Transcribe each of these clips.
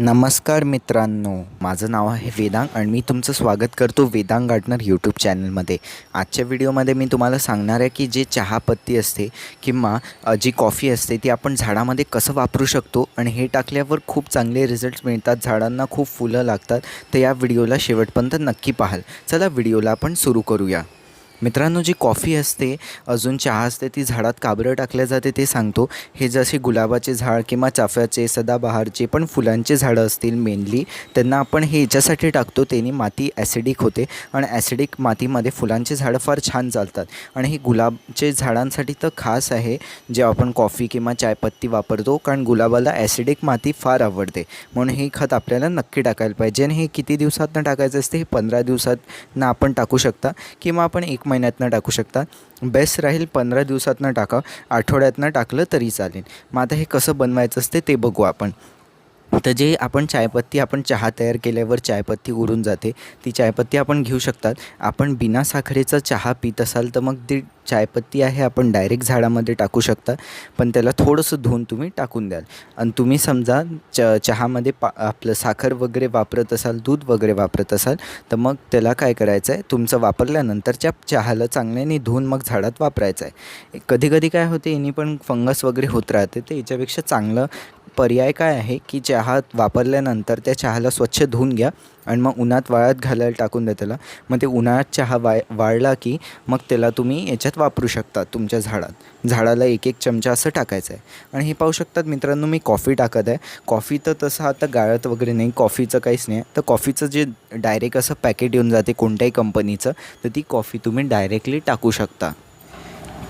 नमस्कार मित्रांनो माझं नाव आहे वेदांग आणि मी तुमचं स्वागत करतो वेदांग गार्डनर यूट्यूब चॅनलमध्ये. आजच्या व्हिडिओमध्ये मी तुम्हाला सांगणार आहे की जे चहापत्ती असते किंवा जी कॉफी असते ती आपण झाडामध्ये कसं वापरू शकतो आणि हे टाकल्यावर खूप चांगले रिझल्ट्स मिळतात झाडांना खूप फुलं लागतात तर या व्हिडिओला शेवटपर्यंत नक्की पाहाल. चला व्हिडिओला आपण सुरू करूया. मित्रांनो जी कॉफी असते अजून चहा असते ती झाडात काबरं टाकल्या जाते ते सांगतो. हे जसे गुलाबाचे झाड किंवा चाफ्याचे सदाबहारचे पण फुलांचे झाडं असतील मेनली त्यांना आपण हे याच्यासाठी टाकतो त्यांनी माती ॲसिडिक होते. आणि ॲसिडिक मातीमध्ये फुलांचे झाडं फार छान चालतात. आणि हे गुलाबचे झाडांसाठी तर खास आहे जे आपण कॉफी किंवा चायपत्ती वापरतो कारण गुलाबाला ॲसिडिक माती फार आवडते. म्हणून हे खत आपल्याला नक्की टाकायला पाहिजे. आणि हे किती दिवसातनं टाकायचं असते हे पंधरा दिवसातनं आपण टाकू शकता. किंवा आपण एक महिन्यातनं टाकू शकता. बेस्ट राहील पंधरा दिवसातनं टाका आठवड्यातनं टाकलं तरी चालेल. मग आता हे कसं बनवायचं असते ते बघू आपण. तर जे आपण चायपत्ती आपण चहा तयार केल्यावर चायपत्ती उडून जाते ती चायपत्ती आपण घेऊ शकतात. आपण बिना साखरेचा चहा पित असाल तर मग ती चायपत्ती आहे आपण डायरेक्ट झाडामध्ये टाकू शकता. पण त्याला थोडंसं धुवून तुम्ही टाकून द्याल. आणि तुम्ही समजा च चहामध्ये पा आपलं साखर वगैरे वापरत असाल दूध वगैरे वापरत असाल तर मग त्याला काय करायचं आहे? तुमचं वापरल्यानंतरच्या चहाला चांगल्याने धुवून मग झाडात वापरायचं आहे. कधी कधी काय होते यांनी पण फंगस वगैरे होत राहते तर याच्यापेक्षा चांगलं पर्याय काय आहे की चहा वापरल्यानंतर त्या चहाला स्वच्छ धुवून घ्या आणि मग उन्हात वाळत घालायला टाकून द्या त्याला. मग ते उन्हाळ्यात चहा वाय वाळला की मग त्याला तुम्ही याच्यात वापरू शकता तुमच्या झाडात. झाडाला एक एक चमचा असं टाकायचं आहे. आणि हे पाहू शकतात मित्रांनो मी कॉफी टाकत आहे. कॉफी तर तसं आता गाळत वगैरे नाही कॉफीचं काहीच नाही. तर कॉफीचं जे डायरेक्ट असं पॅकेट येऊन जाते कोणत्याही कंपनीचं तर ती कॉफी तुम्ही डायरेक्टली टाकू शकता.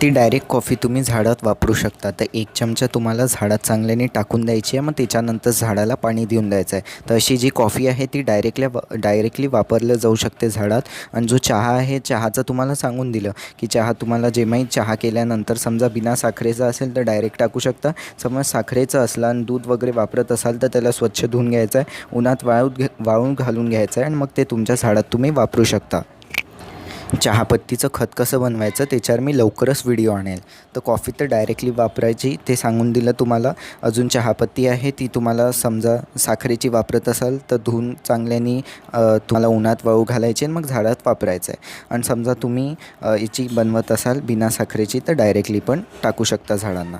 ती डायरेक्ट कॉफी तुम्ही झाडात वापरू शकता. तर एक चमचा तुम्हाला झाडात चांगल्याने टाकून द्यायची आहे. मग त्याच्यानंतर झाडाला पाणी देऊन द्यायचं आहे. तर अशी जी कॉफी आहे ती डायरेक्टल्या डायरेक्टली वापरलं जाऊ शकते झाडात. आणि जो चहा आहे चहाचं तुम्हाला सांगून दिलं की चहा तुम्हाला जेव्हाही चहा केल्यानंतर समजा बिना साखरेचा असेल तर डायरेक्ट टाकू शकता. समज साखरेचं असला आणि दूध वगैरे वापरत असाल तर त्याला स्वच्छ धुवून घ्यायचं आहे. उन्हात वाळू घे वाळून घालून घ्यायचं आहे आणि मग ते तुमच्या झाडात तुम्ही वापरू शकता. चहापत्तीचं खत कसं बनवायचं त्याच्यावर मी लवकरच व्हिडिओ आणेल. तर कॉफी तर डायरेक्टली वापरायची ते सांगून दिलं तुम्हाला. अजून चहापत्ती आहे ती तुम्हाला समजा साखरेची वापरत असाल तर धुवून चांगल्याने तुम्हाला उन्हात वाळू घालायची आणि मग झाडात वापरायचं आहे. आणि समजा तुम्ही याची बनवत असाल बिना साखरेची तर डायरेक्टली पण टाकू शकता झाडांना.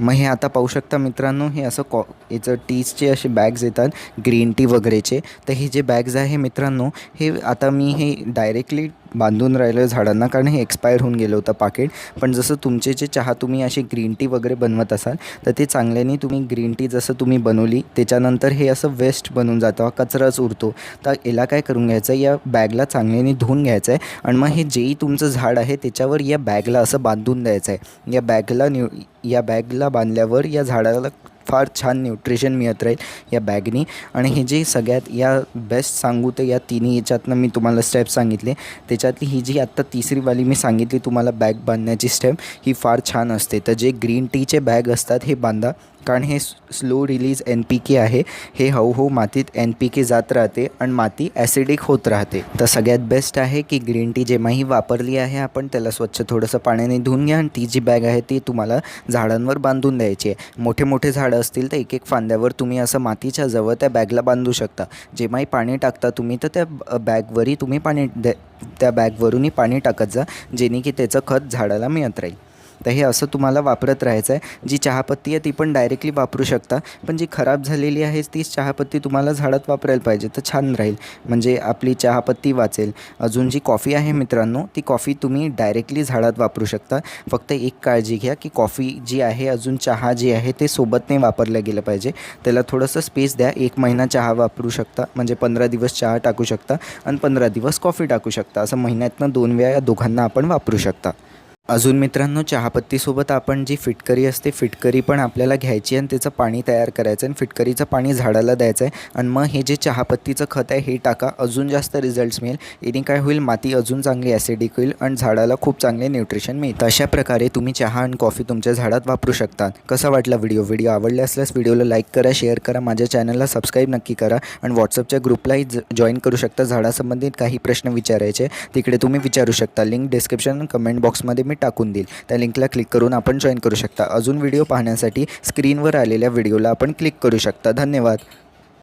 मग हे आता पाहू शकता मित्रांनो हे असं कॉ याचं टीजचे असे बॅग्स येतात ग्रीन टी वगैरेचे. तर हे जे बॅग्स आहे मित्रांनो हे आता मी हे डायरेक्टली बांधून राहिलं झाडांना कारण हे एक्सपायर होऊन गेलं होतं पाकिट. पण जसं तुमचे जे चहा तुम्ही अशी ग्रीन टी वगैरे बनवत असाल तर ते चांगल्याने तुम्ही ग्रीन टी जसं तुम्ही बनवली त्याच्यानंतर हे असं वेस्ट बनून जातं कचराच उरतो. तर याला काय करून घ्यायचं आहे या बॅगला चांगल्याने धुवून घ्यायचं आहे आणि मग हे जेही तुमचं झाड आहे त्याच्यावर या बॅगला असं बांधून द्यायचं आहे या बॅगला निव या बॅगला बांधल्यावर या झाडाला फार छान न्यूट्रिशन मिळत राहील या बॅगनी आणि हे जे सगळ्यात या बेस्ट सांगू तर या तिन्ही याच्यातनं मी तुम्हाला स्टेप सांगितले. त्याच्यातली ही जी आत्ता तिसरीवाली मी सांगितली तुम्हाला बॅग बांधण्याची स्टेप ही फार छान असते. तर जे ग्रीन टीचे बॅग असतात हे बांधा. कारण हे slow release N P K आहे. हे हळूहळू मातीत एन पी के जात राहते आणि माती ॲसिडिक होत राहते. तर सगळ्यात बेस्ट आहे की ग्रीन टी जेव्हाही वापरली आहे आपण त्याला स्वच्छ थोडंसं पाण्याने धुवून घ्या आणि ती जी बॅग आहे ती तुम्हाला झाडांवर बांधून द्यायची आहे. मोठे मोठे झाडं असतील तर एक एक फांद्यावर तुम्ही असं मातीच्या जवळ त्या बॅगला बांधू शकता. जेव्हाही पाणी टाकता तुम्ही तर त्या बॅगवरही तुम्ही पाणी द्या त्या बॅगवरूनही पाणी टाकत जा जेणे की त्याचं खत झाडाला मिळत राहील. तर हे असं तुम्हाला वापरत राहायचं आहे जी चहापत्ती आहे ती पण डायरेक्टली वापरू शकता. पण जी खराब झालेली आहे तीच चहापत्ती तुम्हाला झाडात वापरायला पाहिजे. तर छान राहील. म्हणजे आपली चहापत्ती वाचेल. अजून जी कॉफी आहे मित्रांनो ती कॉफी तुम्ही डायरेक्टली झाडात वापरू शकता. फक्त एक काळजी घ्या की कॉफी जी आहे अजून चहा जी आहे ते सोबत नाही वापरलं गेलं पाहिजे. त्याला थोडंसं स्पेस द्या. एक महिना चहा वापरू शकता. म्हणजे पंधरा दिवस चहा टाकू शकता. आणि पंधरा दिवस कॉफी टाकू शकता. असं महिन्यातनं दोन वेळा या दोघांना आपण वापरू शकता. अजून मित्रांनो चहापत्तीसोबत आपण जी फिटकरी असते फिटकरी पण आपल्याला घ्यायची आणि त्याचं पाणी तयार करायचं आणि फिटकरीचं पाणी झाडाला द्यायचं आहे. आणि मग हे जे चहापत्तीचं खत आहे हे टाका. अजून जास्त रिझल्ट्स मिळेल. याने काय होईल? माती अजून चांगली ॲसिडिक होईल आणि झाडाला खूप चांगले न्यूट्रिशन मिळतं अशा प्रकारे तुम्ही चहा आणि कॉफी तुमच्या झाडात वापरू शकता. कसा वाटला व्हिडिओ व्हिडिओ आवडले असल्यास व्हिडिओला लाईक करा शेअर करा. माझ्या चॅनलला सबस्क्राईब नक्की करा. आणि व्हॉट्सअपच्या ग्रुपलाही ज जॉईन करू शकता. झाडासंबंधित काही प्रश्न विचारायचे तिकडे तुम्ही विचारू शकता. लिंक डिस्क्रिप्शन कमेंट बॉक्समध्ये मी टाकून देईल. त्या लिंकला क्लिक करून आपण जॉईन करू शकता. अजून व्हिडिओ पाहण्यासाठी स्क्रीनवर आलेल्या व्हिडिओला आपण क्लिक करू शकता. धन्यवाद.